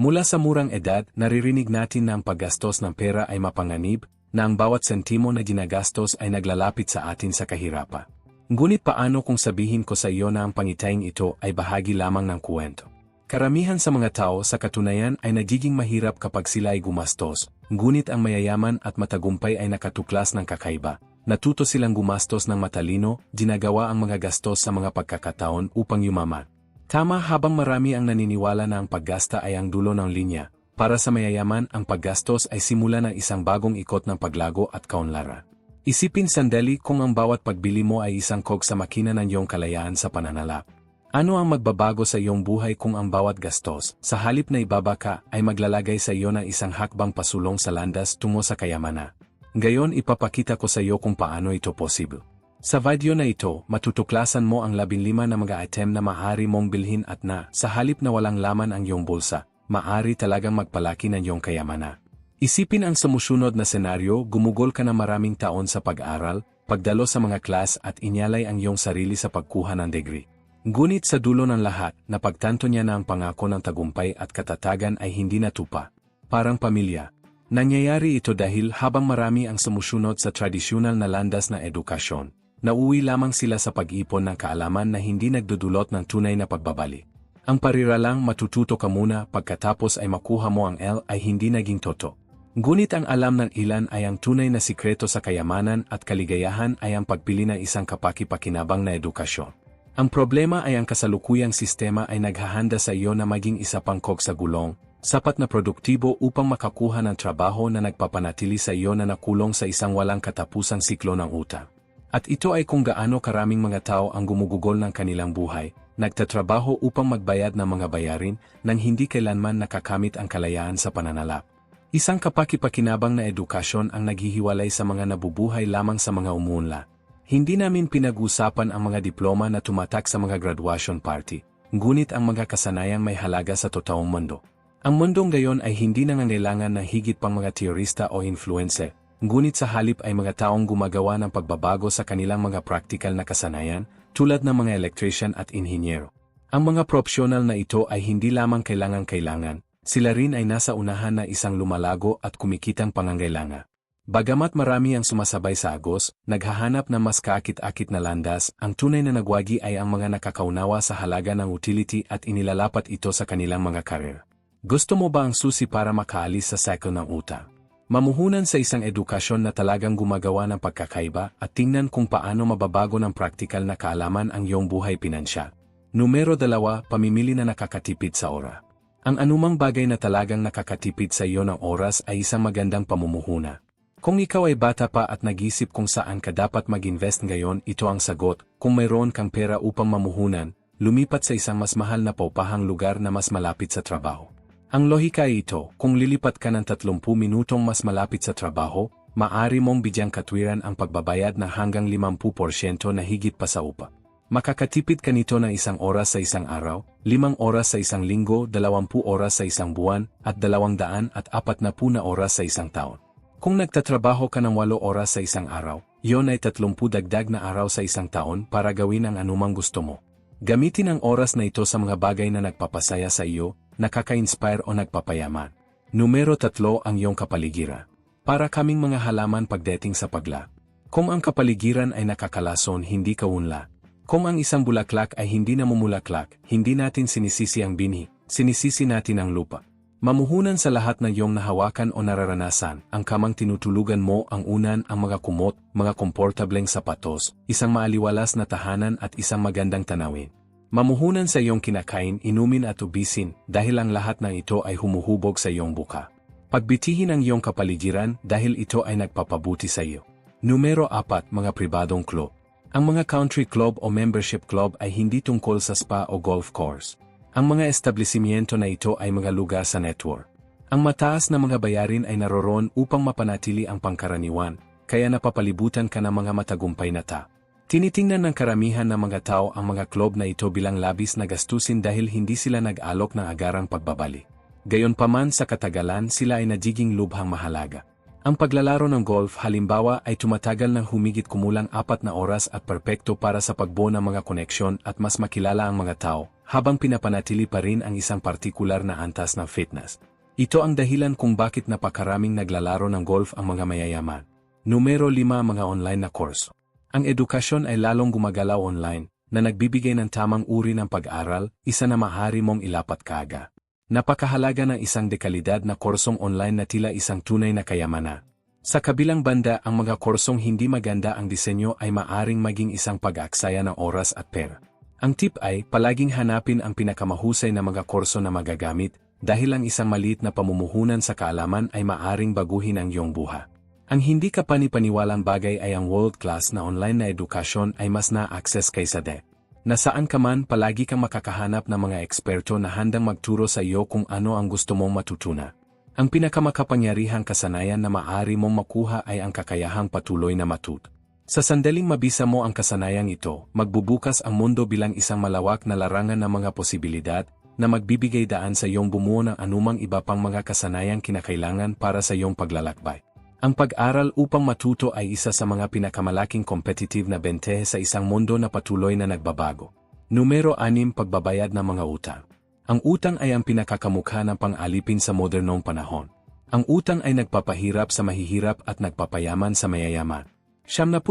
Mula sa murang edad, naririnig natin na ang paggastos ng pera ay mapanganib, na ang bawat sentimo na ginagastos ay naglalapit sa atin sa kahirapan. Ngunit paano kung sabihin ko sa iyo na ang pangitayang ito ay bahagi lamang ng kuwento? Karamihan sa mga tao sa katunayan ay nagiging mahirap kapag sila ay gumastos, ngunit ang mayayaman at matagumpay ay nakatuklas ng kakaiba. Natuto silang gumastos ng matalino, ginagawa ang mga gastos sa mga pagkakataon upang yumaman. Tama habang marami ang naniniwala na ang paggasta ay ang dulo ng linya, para sa mayayaman ang paggastos ay simula ng isang bagong ikot ng paglago at kaunlara. Isipin sandali kung ang bawat pagbili mo ay isang kog sa makina ng iyong kalayaan sa pananalap. Ano ang magbabago sa iyong buhay kung ang bawat gastos, sa halip na ibaba ka, ay maglalagay sa iyo ng isang hakbang pasulong sa landas tungo sa kayamana? Gayon ipapakita ko sa iyo kung paano ito posible. Sa video na ito, matutuklasan mo ang labinlima na mga item na maaari mong bilhin at na, sa halip na walang laman ang iyong bulsa, maaari talagang magpalaki ng iyong kayamana. Isipin ang sumusunod na senaryo, gumugol ka na maraming taon sa pag-aral, pagdalo sa mga klas at inyalay ang iyong sarili sa pagkuha ng degree. Ngunit sa dulo ng lahat, napagtanto niya na ang pangako ng tagumpay at katatagan ay hindi natupa. Parang pamilya. Nangyayari ito dahil habang marami ang sumusunod sa tradisyonal na landas na edukasyon, Nauwi lamang sila sa pag-ipon ng kaalaman na hindi nagdudulot ng tunay na pagbabali. Ang pariralang matututo ka muna pagkatapos ay makuha mo ang L ay hindi naging toto. Ngunit ang alam ng ilan ay ang tunay na sikreto sa kayamanan at kaligayahan ay ang pagpili ng isang kapaki-pakinabang na edukasyon. Ang problema ay ang kasalukuyang sistema ay naghahanda sa iyo na maging isa pang kog sa gulong, sapat na produktibo upang makakuha ng trabaho na nagpapanatili sa iyo na nakulong sa isang walang katapusang siklo ng utang. At ito ay kung gaano karaming mga tao ang gumugugol ng kanilang buhay, nagtatrabaho upang magbayad ng mga bayarin nang hindi kailanman nakakamit ang kalayaan sa pananalap. Isang kapakipakinabang na edukasyon ang naghihiwalay sa mga nabubuhay lamang sa mga umuunla. Hindi namin pinag-usapan ang mga diploma na tumatak sa mga graduation party, ngunit ang mga kasanayang may halaga sa totoong mundo. Ang mundong gayon ay hindi nangangailangan ng higit pang mga teorista o influencer, ngunit sa halip ay mga taong gumagawa ng pagbabago sa kanilang mga practical na kasanayan, tulad ng mga electrician at inhinyero. Ang mga propsyonal na ito ay hindi lamang kailangan-kailangan, sila rin ay nasa unahan na isang lumalago at kumikitang pangangailangan. Bagamat marami ang sumasabay sa agos, naghahanap ng mas kaakit-akit na landas, ang tunay na nagwagi ay ang mga nakakaunawa sa halaga ng utility at inilalapat ito sa kanilang mga karir. Gusto mo ba ang susi para makaalis sa cycle ng utang? Mamuhunan sa isang edukasyon na talagang gumagawa ng pagkakaiba at tingnan kung paano mababago ng praktikal na kaalaman ang iyong buhay pinansya. Numero dalawa, pamimili na nakakatipid sa ora. Ang anumang bagay na talagang nakakatipid sa iyo ng oras ay isang magandang pamumuhuna. Kung ikaw ay bata pa at nag-isip kung saan ka dapat mag-invest ngayon, ito ang sagot. Kung mayroon kang pera upang mamuhunan, lumipat sa isang mas mahal na paupahang lugar na mas malapit sa trabaho. Ang lohika ito, kung lilipat ka ng 30 minutong mas malapit sa trabaho, maari mong bidyang katwiran ang pagbabayad na hanggang 50% na higit pa sa upa. Makakatipid ka nito ng isang oras sa isang araw, limang oras sa isang linggo, 20 oras sa isang buwan, at 200 at 40 na oras sa isang taon. Kung nagtatrabaho ka ng 8 oras sa isang araw, yon ay 30 dagdag na araw sa isang taon para gawin ang anumang gusto mo. Gamitin ang oras na ito sa mga bagay na nagpapasaya sa iyo, nakaka-inspire o nagpapayaman. Numero tatlo ang iyong kapaligiran. Para kaming mga halaman pagdating sa pagla. Kung ang kapaligiran ay nakakalason hindi kaunla. Kung ang isang bulaklak ay hindi namumulaklak, hindi natin sinisisi ang binhi, sinisisi natin ang lupa. Mamuhunan sa lahat na iyong nahawakan o nararanasan, ang kamang tinutulugan mo ang unan ang mga kumot, mga komportableng sapatos, isang maaliwalas na tahanan at isang magandang tanawin. Mamuhunan sa iyong kinakain, inumin at ubisin dahil ang lahat ng ito ay humuhubog sa iyong buka. Pagbitihin ang iyong kapaligiran dahil ito ay nagpapabuti sa iyo. Numero 4 Mga pribadong club. Ang mga country club o membership club ay hindi tungkol sa spa o golf course. Ang mga establishmento na ito ay mga lugar sa network. Ang mataas na mga bayarin ay naroroon upang mapanatili ang pangkaraniwan, kaya napapalibutan ka ng mga matagumpay na ta. Tinitingnan ng karamihan ng mga tao ang mga club na ito bilang labis na gastusin dahil hindi sila nag-alok ng agarang pagbabali. Gayonpaman sa katagalan sila ay nagiging lubhang mahalaga. Ang paglalaro ng golf halimbawa ay tumatagal ng humigit kumulang apat na oras at perpekto para sa pagbuo ng mga koneksyon at mas makilala ang mga tao, habang pinapanatili pa rin ang isang partikular na antas ng fitness. Ito ang dahilan kung bakit napakaraming naglalaro ng golf ang mga mayayaman. Numero 5 Mga online na kurso. Ang edukasyon ay lalong gumagalaw online, na nagbibigay ng tamang uri ng pag-aral, isa na maaari mong ilapat kaga. Napakahalaga ng isang dekalidad na kursong online na tila isang tunay na kayamanan. Sa kabilang banda ang mga kursong hindi maganda ang disenyo ay maaring maging isang pag-aksaya ng oras at pera. Ang tip ay palaging hanapin ang pinakamahusay na mga kurso na magagamit dahil ang isang maliit na pamumuhunan sa kaalaman ay maaring baguhin ang iyong buha. Ang hindi ka panipaniwalang bagay ay ang world-class na online na edukasyon ay mas na-access kaysa de. Nasaan ka man palagi kang makakahanap ng mga eksperto na handang magturo sa iyo kung ano ang gusto mong matutuna. Ang pinakamakapangyarihang kasanayan na maaari mong makuha ay ang kakayahang patuloy na matut. Sa sandaling mabisa mo ang kasanayang ito, magbubukas ang mundo bilang isang malawak na larangan ng mga posibilidad na magbibigay daan sa iyong bumuo ng anumang iba pang mga kasanayang kinakailangan para sa iyong paglalakbay. Ang pag-aral upang matuto ay isa sa mga pinakamalaking competitive na bente sa isang mundo na patuloy na nagbabago. Numero 6 Pagbabayad ng mga utang. Ang utang ay ang pinakakamukha ng pang-alipin sa modernong panahon. Ang utang ay nagpapahirap sa mahihirap at nagpapayaman sa mayayaman. 79%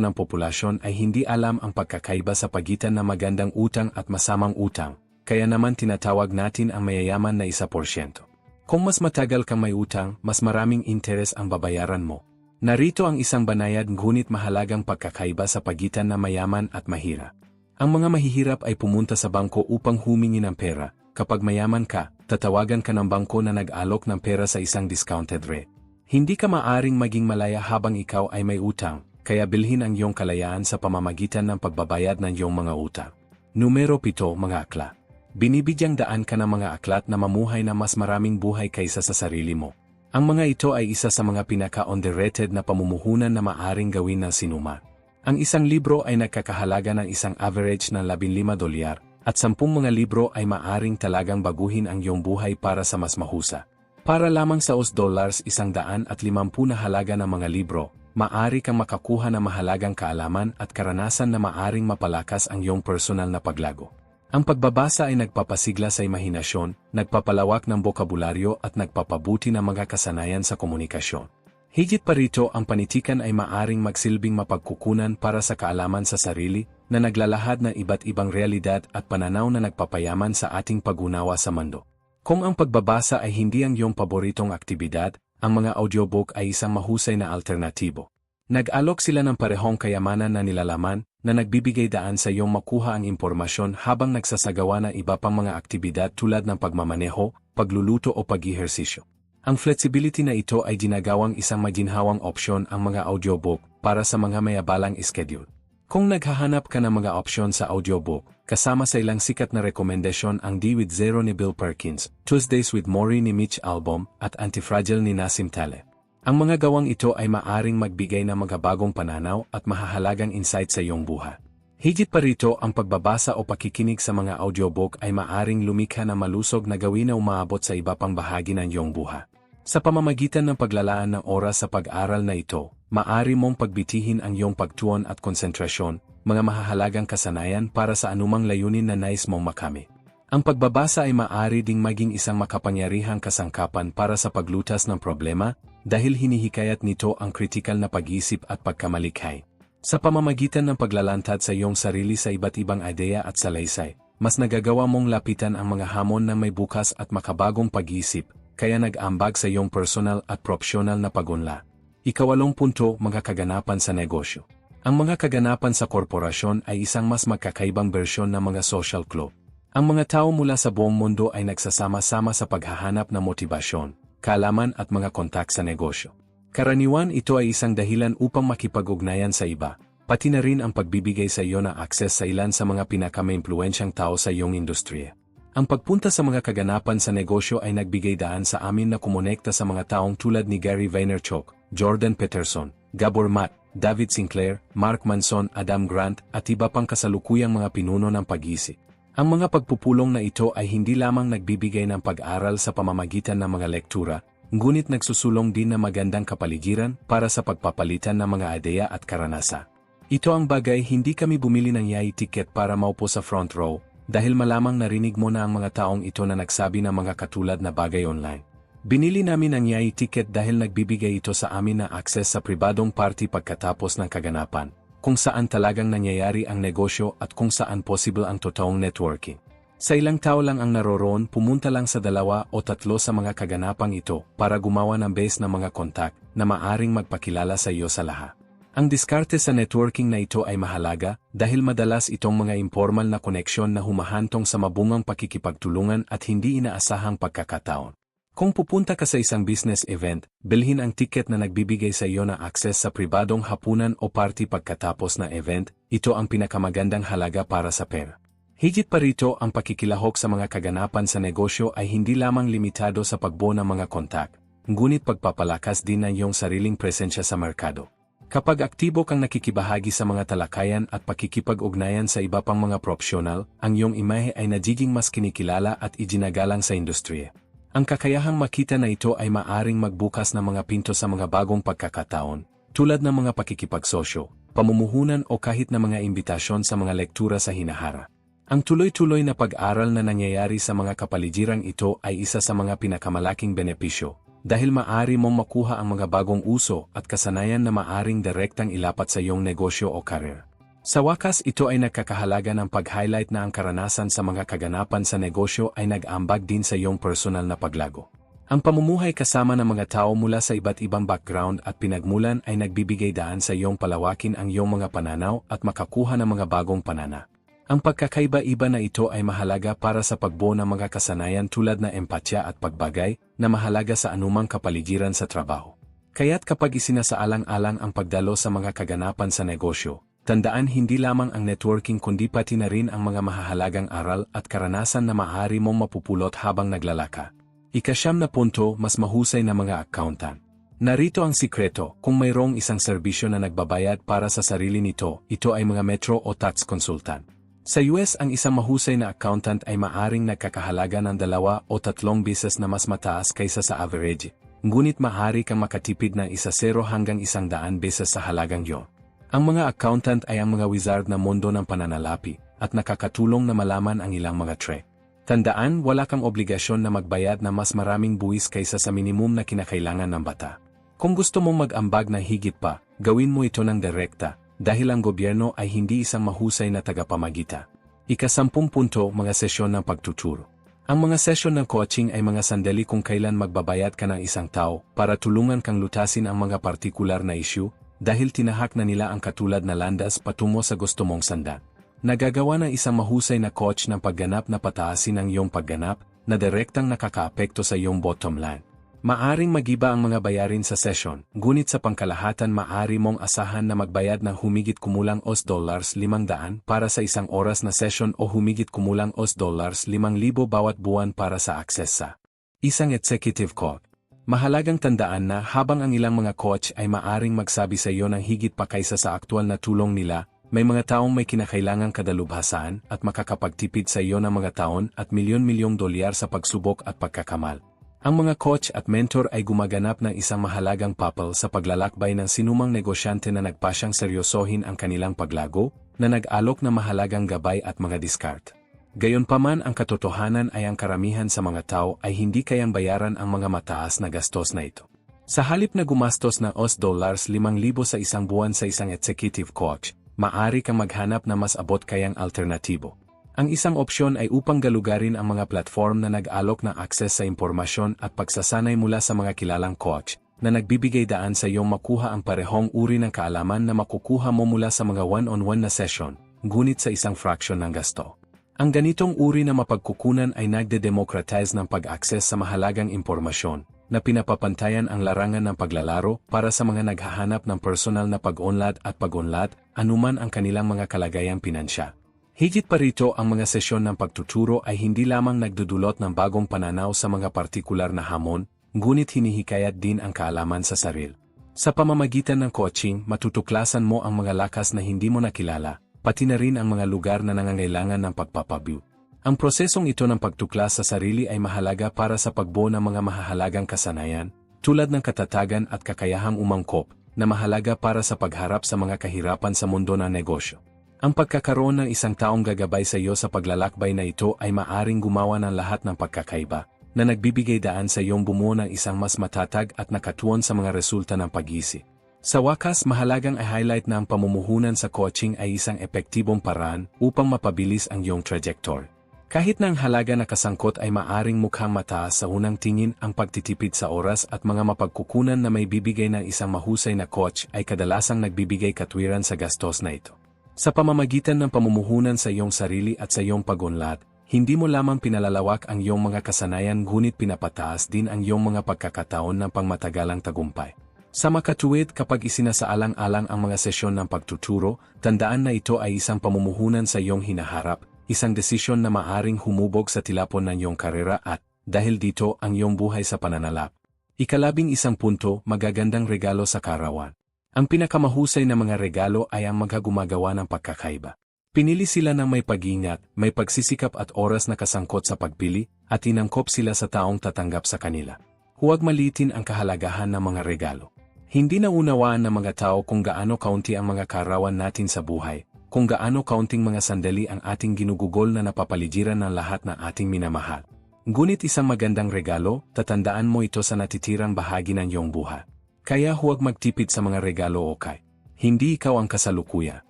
ng populasyon ay hindi alam ang pagkakaiba sa pagitan ng magandang utang at masamang utang, kaya naman tinatawag natin ang mayayaman na 1%. Kung mas matagal kang may utang, mas maraming interes ang babayaran mo. Narito ang isang banayad ngunit mahalagang pagkakaiba sa pagitan ng mayaman at mahira. Ang mga mahihirap ay pumunta sa bangko upang humingi ng pera. Kapag mayaman ka, tatawagan ka ng bangko na nag-alok ng pera sa isang discounted rate. Hindi ka maaring maging malaya habang ikaw ay may utang, kaya bilhin ang iyong kalayaan sa pamamagitan ng pagbabayad ng iyong mga utang. Numero 7 Mga akla Binibigyang daan ka ng mga aklat na mamuhay na mas maraming buhay kaysa sa sarili mo. Ang mga ito ay isa sa mga pinaka-underrated na pamumuhunan na maaring gawin ng sinuma. Ang isang libro ay nagkakahalaga ng isang average ng 15 dolyar, at 10 mga libro ay maaring talagang baguhin ang iyong buhay para sa mas mahusa. Para lamang sa US dollars isang daan at limampu na halaga ng mga libro, maari kang makakuha ng mahalagang kaalaman at karanasan na maaring mapalakas ang iyong personal na paglago. Ang pagbabasa ay nagpapasigla sa imahinasyon, nagpapalawak ng bokabularyo at nagpapabuti ng mga kasanayan sa komunikasyon. Higit pa rito ang panitikan ay maaring magsilbing mapagkukunan para sa kaalaman sa sarili na naglalahad ng iba't ibang realidad at pananaw na nagpapayaman sa ating pagunawa sa mundo. Kung ang pagbabasa ay hindi ang iyong paboritong aktibidad, ang mga audiobook ay isang mahusay na alternatibo. Nag-alok sila ng parehong kayamanan na nilalaman na nagbibigay daan sa iyong makuha ang impormasyon habang nagsasagawa ng iba pang mga aktibidad tulad ng pagmamaneho, pagluluto o pag-ihersisyo. Ang flexibility na ito ay ginagawang isang maginhawang opsyon ang mga audiobook para sa mga mayabalang schedule. Kung naghahanap ka ng mga opsyon sa audiobook, kasama sa ilang sikat na rekomendasyon ang D with Zero ni Bill Perkins, Tuesdays with Maury ni Mitch Albom, at Antifragile ni Nassim Taleb. Ang mga gawang ito ay maaring magbigay ng mga bagong pananaw at mahahalagang insight sa iyong buha. Higit pa rito ang pagbabasa o pakikinig sa mga audiobook ay maaring lumikha na malusog na gawin na umaabot sa iba pang bahagi ng iyong buha. Sa pamamagitan ng paglalaan ng oras sa pag-aral na ito, maari mong pagbitihin ang iyong pagtuon at konsentrasyon, mga mahahalagang kasanayan para sa anumang layunin na nais mong makamit. Ang pagbabasa ay maaari ding maging isang makapangyarihang kasangkapan para sa paglutas ng problema, dahil hinihikayat nito ang kritikal na pag-isip at pagkamalikhay. Sa pamamagitan ng paglalantad sa iyong sarili sa iba't ibang ideya at salaysay, mas nagagawa mong lapitan ang mga hamon na may bukas at makabagong pag-isip, kaya nag-ambag sa iyong personal at profesional na pagunla. Ikawalong punto, mga kaganapan sa negosyo. Ang mga kaganapan sa korporasyon ay isang mas magkakaibang bersyon ng mga social club. Ang mga tao mula sa buong mundo ay nagsasama-sama sa paghahanap ng motibasyon, kaalaman at mga kontak sa negosyo. Karaniwan ito ay isang dahilan upang makipag-ugnayan sa iba, pati na rin ang pagbibigay sa iyo ng akses sa ilan sa mga pinakamaimpluensyang tao sa iyong industriya. Ang pagpunta sa mga kaganapan sa negosyo ay nagbigay daan sa amin na kumonekta sa mga taong tulad ni Gary Vaynerchuk, Jordan Peterson, Gabor Matt, David Sinclair, Mark Manson, Adam Grant, at iba pang kasalukuyang mga pinuno ng pag-isip. Ang mga pagpupulong na ito ay hindi lamang nagbibigay ng pag-aral sa pamamagitan ng mga lektura, ngunit nagsusulong din na magandang kapaligiran para sa pagpapalitan ng mga ideya at karanasa. Ito ang bagay hindi kami bumili ng yay ticket para maupo sa front row, dahil malamang narinig mo na ang mga taong ito na nagsabi ng mga katulad na bagay online. Binili namin ang yay ticket dahil nagbibigay ito sa amin na access sa pribadong party pagkatapos ng kaganapan, kung saan talagang nangyayari ang negosyo at kung saan possible ang totoong networking. Sa ilang tao lang ang naroroon, pumunta lang sa dalawa o tatlo sa mga kaganapang ito para gumawa ng base ng mga kontak na maaring magpakilala sa iyo sa lahat. Ang diskarte sa networking na ito ay mahalaga dahil madalas itong mga informal na koneksyon na humahantong sa mabungang pakikipagtulungan at hindi inaasahang pagkakataon. Kung pupunta ka sa isang business event, bilhin ang ticket na nagbibigay sa iyo ng access sa pribadong hapunan o party pagkatapos na event, ito ang pinakamagandang halaga para sa pera. Higit pa rito ang pakikilahok sa mga kaganapan sa negosyo ay hindi lamang limitado sa pagbuo ng mga kontak, ngunit pagpapalakas din ng iyong sariling presensya sa merkado. Kapag aktibo kang nakikibahagi sa mga talakayan at pakikipag-ugnayan sa iba pang mga profesional, ang iyong imahe ay nagiging mas kinikilala at ijinagalang sa industriya. Ang kakayahang makita na ito ay maaring magbukas ng mga pinto sa mga bagong pagkakataon, tulad ng mga pakikipagsosyo, pamumuhunan o kahit na mga imbitasyon sa mga lektura sa hinahara. Ang tuloy-tuloy na pag-aral na nangyayari sa mga kapaligiran ito ay isa sa mga pinakamalaking benepisyo, dahil maari mong makuha ang mga bagong uso at kasanayan na maaring direktang ilapat sa iyong negosyo o karir. Sa wakas ito ay nagkakahalaga ng pag-highlight na ang karanasan sa mga kaganapan sa negosyo ay nag-ambag din sa iyong personal na paglago. Ang pamumuhay kasama ng mga tao mula sa iba't ibang background at pinagmulan ay nagbibigay daan sa iyong palawakin ang iyong mga pananaw at makakuha ng mga bagong panana. Ang pagkakaiba-iba na ito ay mahalaga para sa pagbuo ng mga kasanayan tulad na empatya at pagbagay na mahalaga sa anumang kapaligiran sa trabaho. Kaya't kapag isinasaalang-alang ang pagdalo sa mga kaganapan sa negosyo, Tandaan hindi lamang ang networking kundi pati na rin ang mga mahahalagang aral at karanasan na maaari mong mapupulot habang naglalaka. Ikasyam na punto, mas mahusay na mga accountant. Narito ang sikreto, kung mayroong isang serbisyo na nagbabayad para sa sarili nito, ito ay mga metro o tax consultant. Sa US ang isang mahusay na accountant ay maaring nagkakahalaga ng dalawa o tatlong bises na mas mataas kaysa sa average, ngunit maaari kang makatipid ng isa zero hanggang isang daan beses sa halagang yon. Ang mga accountant ay ang mga wizard na mundo ng pananalapi at nakakatulong na malaman ang ilang mga tre. Tandaan, wala kang obligasyon na magbayad na mas maraming buwis kaysa sa minimum na kinakailangan ng bata. Kung gusto mong mag-ambag na higit pa, gawin mo ito ng direkta, dahil ang gobyerno ay hindi isang mahusay na tagapamagita. Ikasampung punto, mga sesyon ng pagtuturo. Ang mga sesyon ng coaching ay mga sandali kung kailan magbabayad ka ng isang tao para tulungan kang lutasin ang mga partikular na issue dahil tinahak na nila ang katulad na landas patungo sa gusto mong sanda. Nagagawa ng isang mahusay na coach ng pagganap na pataasin ang iyong pagganap na direktang nakakaapekto sa iyong bottom line. Maaring magiba ang mga bayarin sa session, ngunit sa pangkalahatan maari mong asahan na magbayad ng humigit kumulang os dollars 500 para sa isang oras na session o humigit kumulang os dollars 5,000 bawat buwan para sa access sa isang executive call. Mahalagang tandaan na habang ang ilang mga coach ay maaring magsabi sa iyo ng higit pa kaysa sa aktual na tulong nila, may mga taong may kinakailangang kadalubhasaan at makakapagtipid sa iyo ng mga taon at milyon-milyong dolyar sa pagsubok at pagkakamal. Ang mga coach at mentor ay gumaganap ng isang mahalagang papel sa paglalakbay ng sinumang negosyante na nagpasyang seryosohin ang kanilang paglago, na nag-alok ng mahalagang gabay at mga diskart. Gayunpaman ang katotohanan ay ang karamihan sa mga tao ay hindi kayang bayaran ang mga mataas na gastos na ito. Sa halip na gumastos ng OS dollars 5,000 sa isang buwan sa isang executive coach, maari kang maghanap na mas abot kayang alternatibo. Ang isang opsyon ay upang galugarin ang mga platform na nag-alok ng access sa impormasyon at pagsasanay mula sa mga kilalang coach, na nagbibigay daan sa iyong makuha ang parehong uri ng kaalaman na makukuha mo mula sa mga one-on-one -on -one na session, ngunit sa isang fraction ng gasto. Ang ganitong uri na mapagkukunan ay nagde-democratize ng pag-access sa mahalagang impormasyon na pinapapantayan ang larangan ng paglalaro para sa mga naghahanap ng personal na pag-unlad at pag-unlad anuman ang kanilang mga kalagayang pinansya. Higit pa rito ang mga sesyon ng pagtuturo ay hindi lamang nagdudulot ng bagong pananaw sa mga partikular na hamon, ngunit hinihikayat din ang kaalaman sa saril. Sa pamamagitan ng coaching, matutuklasan mo ang mga lakas na hindi mo nakilala, pati na rin ang mga lugar na nangangailangan ng pagpapabu. Ang prosesong ito ng pagtuklas sa sarili ay mahalaga para sa pagbuo ng mga mahahalagang kasanayan, tulad ng katatagan at kakayahang umangkop, na mahalaga para sa pagharap sa mga kahirapan sa mundo ng negosyo. Ang pagkakaroon ng isang taong gagabay sa iyo sa paglalakbay na ito ay maaring gumawa ng lahat ng pagkakaiba, na nagbibigay daan sa iyong bumuo ng isang mas matatag at nakatuon sa mga resulta ng pag-isi. Sa wakas, mahalagang i-highlight na ang pamumuhunan sa coaching ay isang epektibong paraan upang mapabilis ang iyong trajectory. Kahit na ang halaga na kasangkot ay maaring mukhang mataas sa unang tingin ang pagtitipid sa oras at mga mapagkukunan na may bibigay ng isang mahusay na coach ay kadalasang nagbibigay katwiran sa gastos na ito. Sa pamamagitan ng pamumuhunan sa iyong sarili at sa iyong pagunlad, hindi mo lamang pinalalawak ang iyong mga kasanayan ngunit pinapataas din ang iyong mga pagkakataon ng pangmatagalang tagumpay. Sa makatuwid kapag isinasaalang-alang ang mga sesyon ng pagtuturo, tandaan na ito ay isang pamumuhunan sa iyong hinaharap, isang desisyon na maaring humubog sa tilapon ng iyong karera at, dahil dito ang iyong buhay sa pananalap. Ikalabing isang punto, magagandang regalo sa karawan. Ang pinakamahusay na mga regalo ay ang magagumagawa ng pagkakaiba. Pinili sila ng may pag-ingat, may pagsisikap at oras na kasangkot sa pagpili, at inangkop sila sa taong tatanggap sa kanila. Huwag malitin ang kahalagahan ng mga regalo. Hindi na unawaan ng mga tao kung gaano kaunti ang mga karawan natin sa buhay, kung gaano kaunting mga sandali ang ating ginugugol na napapaligiran ng lahat na ating minamahal. Ngunit isang magandang regalo, tatandaan mo ito sa natitirang bahagi ng iyong buhay. Kaya huwag magtipid sa mga regalo o kay. Hindi ikaw ang kasalukuya.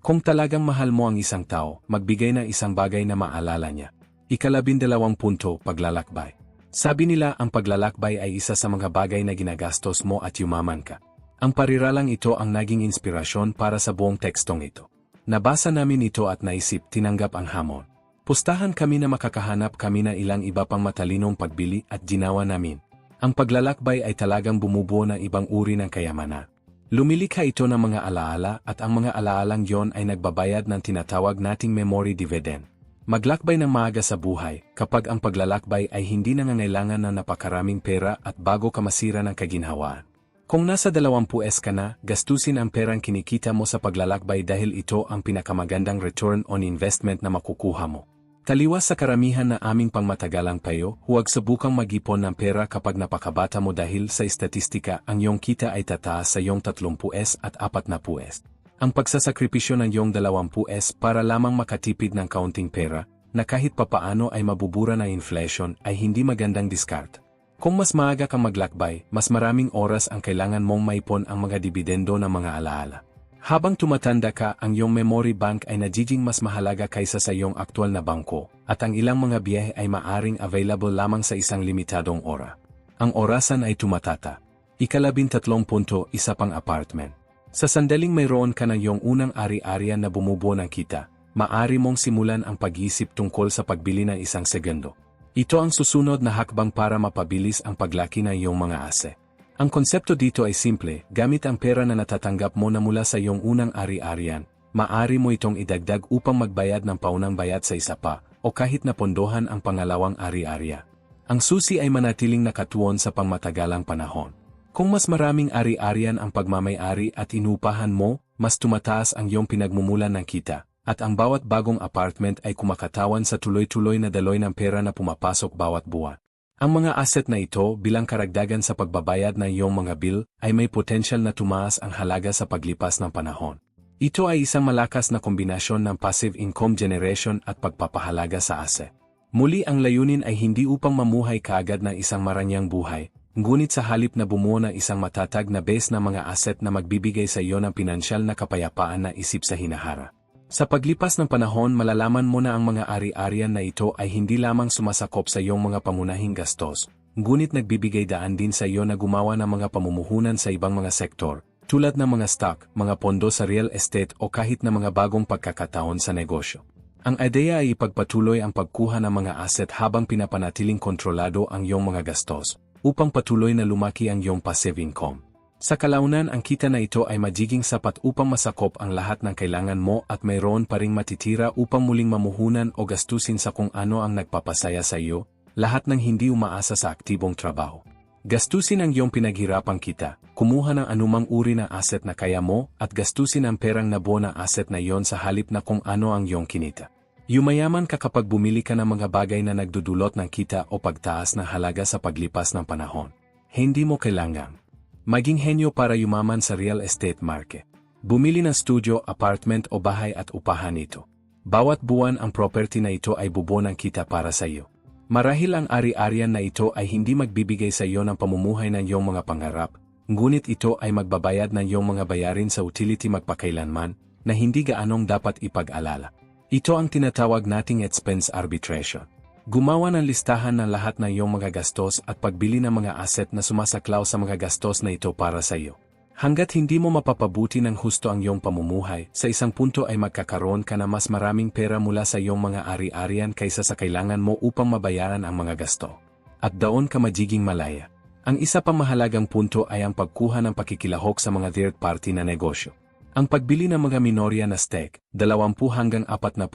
Kung talagang mahal mo ang isang tao, magbigay ng isang bagay na maalala niya. Ikalabindalawang punto, paglalakbay. Sabi nila ang paglalakbay ay isa sa mga bagay na ginagastos mo at yumaman ka. Ang pariralang ito ang naging inspirasyon para sa buong tekstong ito. Nabasa namin ito at naisip tinanggap ang hamon. Pustahan kami na makakahanap kami na ilang iba pang matalinong pagbili at ginawa namin. Ang paglalakbay ay talagang bumubuo ng ibang uri ng kayamanan. Lumilikha ito ng mga alaala at ang mga alaalang yon ay nagbabayad ng tinatawag nating memory dividend. Maglakbay ng maaga sa buhay, kapag ang paglalakbay ay hindi nangangailangan ng napakaraming pera at bago ka masira ng kaginhawaan. Kung nasa 20S ka na, gastusin ang perang kinikita mo sa paglalakbay dahil ito ang pinakamagandang return on investment na makukuha mo. Taliwas sa karamihan na aming pangmatagalang payo, huwag subukang mag-ipon ng pera kapag napakabata mo dahil sa estatistika ang iyong kita ay tataas sa iyong 30S at 40S. Ang pagsasakripisyo ng iyong 20S para lamang makatipid ng kaunting pera, na kahit papaano ay mabubura ng inflation ay hindi magandang discard. Kung mas maaga kang maglakbay, mas maraming oras ang kailangan mong maipon ang mga dibidendo ng mga alaala. Habang tumatanda ka, ang iyong memory bank ay nagiging mas mahalaga kaysa sa iyong aktual na bangko, at ang ilang mga biyahe ay maaring available lamang sa isang limitadong ora. Ang orasan ay tumatata. Ikalabintatlong punto, isa pang apartment. Sa sandaling mayroon ka ng iyong unang ari-arian na bumubuo ng kita, maari mong simulan ang pag-iisip tungkol sa pagbili ng isang segundo. Ito ang susunod na hakbang para mapabilis ang paglaki ng iyong mga ase. Ang konsepto dito ay simple, gamit ang pera na natatanggap mo na mula sa iyong unang ari-arian, maari mo itong idagdag upang magbayad ng paunang bayad sa isa pa, o kahit na pondohan ang pangalawang ari-arya. Ang susi ay manatiling nakatuon sa pangmatagalang panahon. Kung mas maraming ari-arian ang pagmamay-ari at inupahan mo, mas tumataas ang iyong pinagmumulan ng kita, at ang bawat bagong apartment ay kumakatawan sa tuloy-tuloy na daloy ng pera na pumapasok bawat buwan. Ang mga asset na ito bilang karagdagan sa pagbabayad ng iyong mga bill ay may potensyal na tumaas ang halaga sa paglipas ng panahon. Ito ay isang malakas na kombinasyon ng passive income generation at pagpapahalaga sa asset. Muli ang layunin ay hindi upang mamuhay kaagad ng isang maranyang buhay, ngunit sa halip na bumuo ng isang matatag na base na mga asset na magbibigay sa iyo ng pinansyal na kapayapaan na isip sa hinahara. Sa paglipas ng panahon malalaman mo na ang mga ari-arian na ito ay hindi lamang sumasakop sa iyong mga pangunahing gastos, ngunit nagbibigay daan din sa iyo na gumawa ng mga pamumuhunan sa ibang mga sektor, tulad ng mga stock, mga pondo sa real estate o kahit na mga bagong pagkakataon sa negosyo. Ang ideya ay ipagpatuloy ang pagkuha ng mga asset habang pinapanatiling kontrolado ang iyong mga gastos, upang patuloy na lumaki ang iyong passive income. Sa kalaunan ang kita na ito ay magiging sapat upang masakop ang lahat ng kailangan mo at mayroon pa ring matitira upang muling mamuhunan o gastusin sa kung ano ang nagpapasaya sa iyo, lahat ng hindi umaasa sa aktibong trabaho. Gastusin ang iyong pinaghirapang kita, kumuha ng anumang uri ng asset na kaya mo at gastusin ang perang nabuo na asset na iyon sa halip na kung ano ang iyong kinita. Yumayaman ka kapag bumili ka ng mga bagay na nagdudulot ng kita o pagtaas ng halaga sa paglipas ng panahon. hindi mo kailangan. Maging henyo para yumaman sa real estate market. Bumili ng studio, apartment o bahay at upahan ito. Bawat buwan ang property na ito ay bubo ng kita para sa iyo. Marahil ang ari-arian na ito ay hindi magbibigay sa iyo ng pamumuhay ng iyong mga pangarap, ngunit ito ay magbabayad ng iyong mga bayarin sa utility magpakailanman na hindi gaanong dapat ipag-alala. Ito ang tinatawag nating expense arbitration. Gumawa ng listahan ng lahat ng iyong mga gastos at pagbili ng mga asset na sumasaklaw sa mga gastos na ito para sa iyo. Hanggat hindi mo mapapabuti ng husto ang iyong pamumuhay, sa isang punto ay magkakaroon ka na mas maraming pera mula sa iyong mga ari-arian kaysa sa kailangan mo upang mabayaran ang mga gasto. At daon ka magiging malaya. Ang isa pang mahalagang punto ay ang pagkuha ng pakikilahok sa mga third party na negosyo. Ang pagbili ng mga minorya na stake, 20 hanggang 40%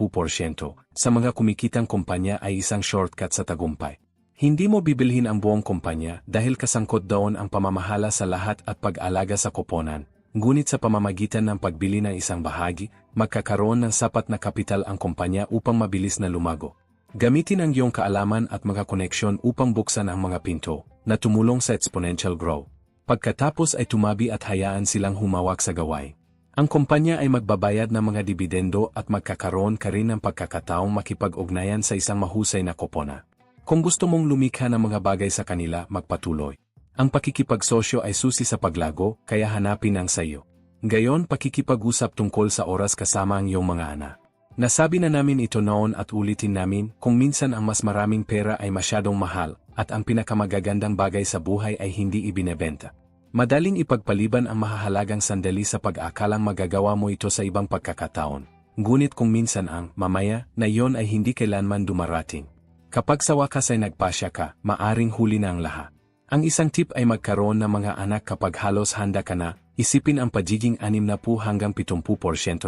sa mga kumikitang kumpanya ay isang shortcut sa tagumpay. Hindi mo bibilhin ang buong kumpanya dahil kasangkot doon ang pamamahala sa lahat at pag-alaga sa koponan, ngunit sa pamamagitan ng pagbili ng isang bahagi, magkakaroon ng sapat na kapital ang kumpanya upang mabilis na lumago. Gamitin ang iyong kaalaman at mga koneksyon upang buksan ang mga pinto na tumulong sa exponential growth. Pagkatapos ay tumabi at hayaan silang humawak sa gawain. Ang kumpanya ay magbabayad ng mga dibidendo at magkakaroon ka rin ng pagkakataong makipag-ugnayan sa isang mahusay na kopona. Kung gusto mong lumikha ng mga bagay sa kanila, magpatuloy. Ang pakikipagsosyo ay susi sa paglago, kaya hanapin ang sayo. Gayon pakikipag-usap tungkol sa oras kasama ang iyong mga anak. Nasabi na namin ito noon at ulitin namin kung minsan ang mas maraming pera ay masyadong mahal at ang pinakamagagandang bagay sa buhay ay hindi ibinebenta. Madaling ipagpaliban ang mahahalagang sandali sa pag-akalang magagawa mo ito sa ibang pagkakataon. Ngunit kung minsan ang mamaya na iyon ay hindi kailanman dumarating. Kapag sa wakas ay nagpasya ka, maaring huli na ang lahat. Ang isang tip ay magkaroon ng mga anak kapag halos handa ka na, isipin ang pagiging 60 hanggang 70%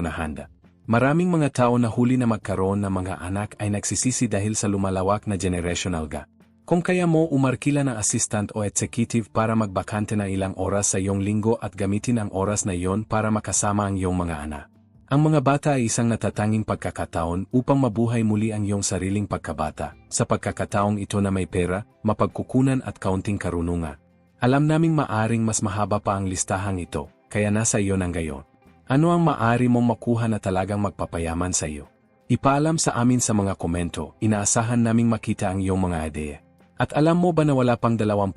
na handa. Maraming mga tao na huli na magkaroon ng mga anak ay nagsisisi dahil sa lumalawak na generational gap. Kung kaya mo umarkila ng assistant o executive para magbakante ng ilang oras sa iyong linggo at gamitin ang oras na iyon para makasama ang iyong mga anak. Ang mga bata ay isang natatanging pagkakataon upang mabuhay muli ang iyong sariling pagkabata, sa pagkakataong ito na may pera, mapagkukunan at kaunting karunungan. Alam naming maaring mas mahaba pa ang listahang ito, kaya nasa iyo ng gayon. Ano ang maari mong makuha na talagang magpapayaman sa iyo? Ipaalam sa amin sa mga komento, inaasahan naming makita ang iyong mga ideya. At alam mo ba na wala pang 20%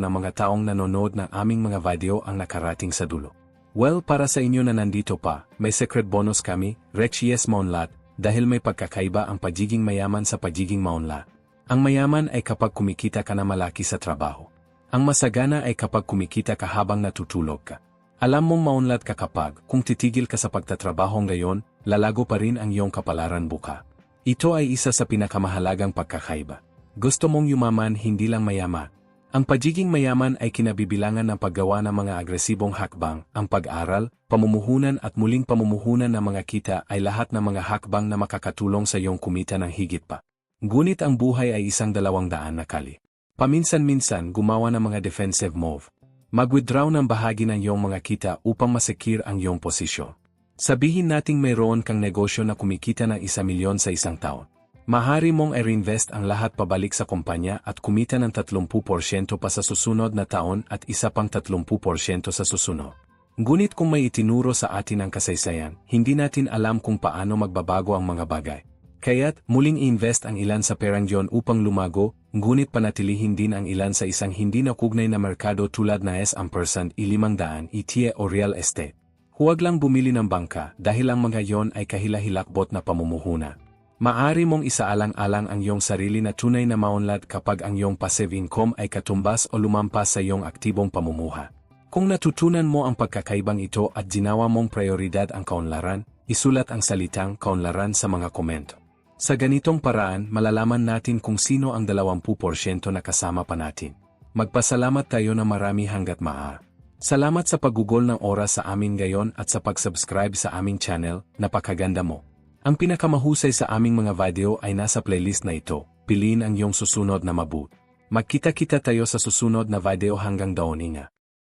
ng mga taong nanonood ng aming mga video ang nakarating sa dulo? Well, para sa inyo na nandito pa, may secret bonus kami, Rex Yes Maunlat, dahil may pagkakaiba ang pagiging mayaman sa pagiging maunla. Ang mayaman ay kapag kumikita ka na malaki sa trabaho. Ang masagana ay kapag kumikita ka habang natutulog ka. Alam mong maunlad ka kapag, kung titigil ka sa pagtatrabaho ngayon, lalago pa rin ang iyong kapalaran buka. Ito ay isa sa pinakamahalagang pagkakaiba. Gusto mong yumaman hindi lang mayaman. Ang pagiging mayaman ay kinabibilangan ng paggawa ng mga agresibong hakbang, ang pag-aral, pamumuhunan at muling pamumuhunan ng mga kita ay lahat ng mga hakbang na makakatulong sa iyong kumita ng higit pa. Ngunit ang buhay ay isang dalawang daan na kali. Paminsan-minsan gumawa ng mga defensive move. Mag-withdraw ng bahagi ng iyong mga kita upang masekir ang iyong posisyon. Sabihin nating mayroon kang negosyo na kumikita ng isa milyon sa isang taon. Mahari mong i-reinvest ang lahat pabalik sa kumpanya at kumita ng 30% pa sa susunod na taon at isa pang 30% sa susunod. Ngunit kung may itinuro sa atin ang kasaysayan, hindi natin alam kung paano magbabago ang mga bagay. Kaya't muling invest ang ilan sa perang yon upang lumago, ngunit panatilihin din ang ilan sa isang hindi nakugnay na merkado tulad na S&P 500 ETF o real estate. Huwag lang bumili ng bangka dahil ang mga yon ay kahilahilakbot na pamumuhunan. Maari mong isaalang-alang ang iyong sarili na tunay na maunlad kapag ang iyong passive income ay katumbas o lumampas sa iyong aktibong pamumuha. Kung natutunan mo ang pagkakaibang ito at ginawa mong prioridad ang kaunlaran, isulat ang salitang kaunlaran sa mga komento. Sa ganitong paraan, malalaman natin kung sino ang 20% na kasama pa natin. Magpasalamat tayo na marami hanggat maa. Salamat sa paggugol ng oras sa amin ngayon at sa pag-subscribe sa aming channel, napakaganda mo. Ang pinakamahusay sa aming mga video ay nasa playlist na ito. Piliin ang iyong susunod na mabut. Magkita-kita tayo sa susunod na video hanggang daon inga.